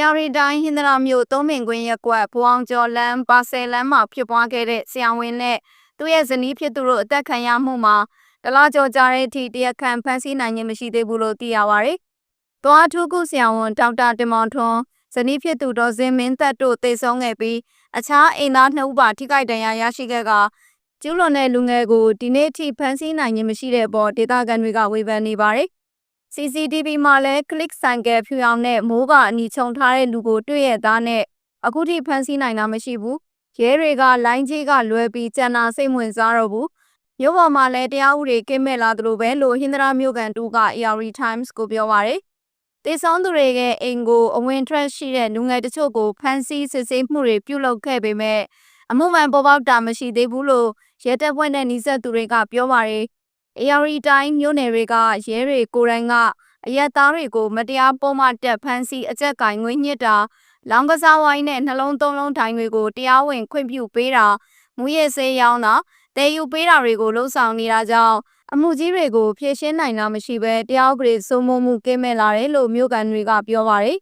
ယာရီတိုင်းဟင်္ဒရာမြို့သုံးပင်ကွင်းရက်ကွက်ဘွအောင်ကျော်လမ်းပါဆယ်လမ်းမှာဖြစ်ပွားခဲ့တဲ့ဆရာဝန်နဲ့သူ့ရဲ့ဇနီးဖြစ်သူတို့အသက်ခံရမှုမှာတလားကျော်ကြာတဲ့အထိတရားခံဖမ်းဆီးနိုင်ခြင်းမရှိသေးဘူးလို့သိရပါဗျ။သွားထူးကုဆရာဝန်ဒေါက်တာတင်မောင်ထွန်းဇနီးဖြစ်သူဒေါ်စင်မင်းသက်တို့သေဆုံးခဲ့ပြီးအခြားအိမ်သားနှစ်ဦးပါထိခိုက်ဒဏ်ရာရရှိခဲ့ကကျူးလွန်တဲ့လူငယ်ကိုဒီနေ့ထိဖမ်းဆီးနိုင်ခြင်းမရှိတဲ့အပေါ်ဒေသခံတွေကဝေဖန်နေပါတယ်။ CCTV မှာလည်း click ဆိုင်ကယ်ဖြူအောင်နဲ့မိုးကအနီချုံထားတဲ့လူကိုတွေ့ရသားနဲ့အခုထိဖမ်းဆီးနိုင်တာမရှိဘူး။ရဲတွေကလိုင်းကြီးကလွဲပြီးကြံနာစိတ်ဝင်စားတော့ဘူး။မြို့ပေါ်မှာလည်းတရားဥပဒေကင်းမဲ့လာသလိုပဲလို့ဟင်္ဒရာမြို့ကန်တူက ARI Times ကိုပြောပါရယ်။တေဆောင်သူတွေရဲ့အိမ်ကိုအဝင်ထွက်ရှိတဲ့လူငယ်တချို့ကိုဖမ်းဆီးစစ်ဆေးမှုတွေပြုလုပ်ခဲ့ပေမဲ့အမှုမှန်ပေါ်ပေါက်တာမရှိသေးဘူးလို့ရဲတပ်ဖွဲ့နဲ့နှိစက်သူတွေကပြောပါရယ်။ ARI တိုင်းမြို့နယ်တွေကရဲတွေကိုယ်တိုင်ကအရက်သားတွေကိုမတရားပုံမှတက်ဖမ်းဆီးအကြက်ကင်ငွေညစ်တာလောင်ကစားဝိုင်းနဲ့နှလုံးသုံးလုံးထိုင်တွေကိုတရားဝင်ခွင့်ပြုပေးတာမူရည်စေးရောင်းတာတည်ယူပေးတာတွေကိုလှုံ့ဆော်နေတာကြောင့်အမှုကြီးတွေကိုဖြေရှင်းနိုင်တာမရှိဘဲတရားဥပဒေစိုးမိုးမှုကင်းမဲ့လာတယ်လို့မြို့ကန်တွေကပြောပါရယ်